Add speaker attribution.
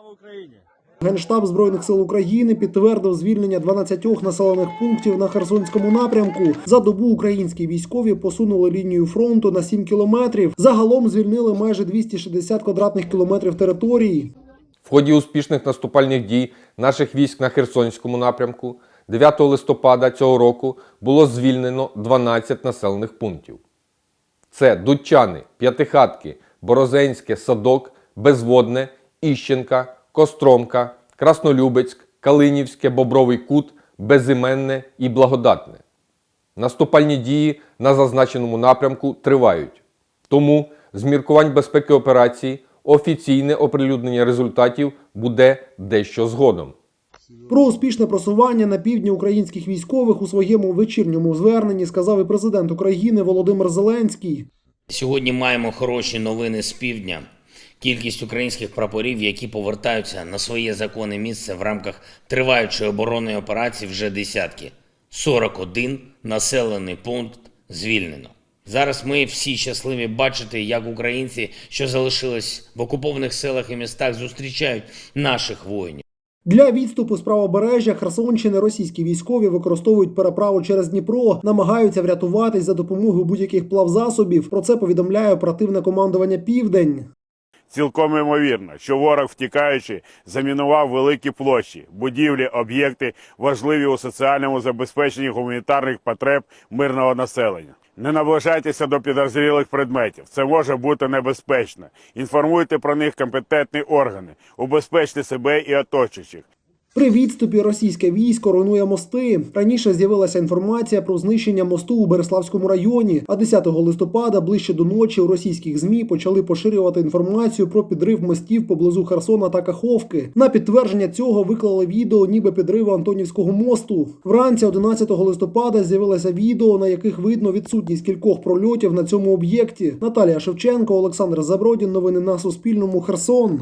Speaker 1: Слава Україні!
Speaker 2: Генштаб Збройних сил України підтвердив звільнення 12 населених пунктів на Херсонському напрямку. За добу українські військові посунули лінію фронту на 7 кілометрів. Загалом звільнили майже 260 квадратних кілометрів території.
Speaker 3: В ході успішних наступальних дій наших військ на Херсонському напрямку 9 листопада цього року було звільнено 12 населених пунктів. Це Дудчани, П'ятихатки, Борозенське, Садок, Безводне, Іщенка, Костромка, Краснолюбецьк, Калинівське, Бобровий Кут, Безіменне і Благодатне. Наступальні дії на зазначеному напрямку тривають. Тому з міркувань безпеки операції офіційне оприлюднення результатів буде дещо згодом.
Speaker 2: Про успішне просування на півдні українських військових у своєму вечірньому зверненні сказав і президент України Володимир Зеленський.
Speaker 4: Сьогодні маємо хороші новини з півдня. Кількість українських прапорів, які повертаються на своє законне місце в рамках триваючої оборонної операції, вже десятки. 41 населений пункт звільнено. Зараз ми всі щасливі бачити, як українці, що залишились в окупованих селах і містах, зустрічають наших воїнів.
Speaker 2: Для відступу з правобережжя Херсонщини російські військові використовують переправу через Дніпро, намагаються врятуватись за допомогою будь-яких плавзасобів. Про це повідомляє оперативне командування Південь.
Speaker 5: Цілком ймовірно, що ворог, втікаючи, замінував великі площі, будівлі, об'єкти, важливі у соціальному забезпеченні гуманітарних потреб мирного населення. Не наближайтеся до підозрілих предметів. Це може бути небезпечно. Інформуйте про них компетентні органи, убезпечте себе і оточуючих.
Speaker 2: При відступі російське військо руйнує мости. Раніше з'явилася інформація про знищення мосту у Береславському районі. А 10 листопада, ближче до ночі, у російських змі почали поширювати інформацію про підрив мостів поблизу Херсона та Каховки. На підтвердження цього виклали відео, ніби підриву Антонівського мосту. Вранці 11 листопада з'явилося відео, на яких видно відсутність кількох прольотів на цьому об'єкті. Наталія Шевченко, Олександр Забродін. Новини на Суспільному. Херсон.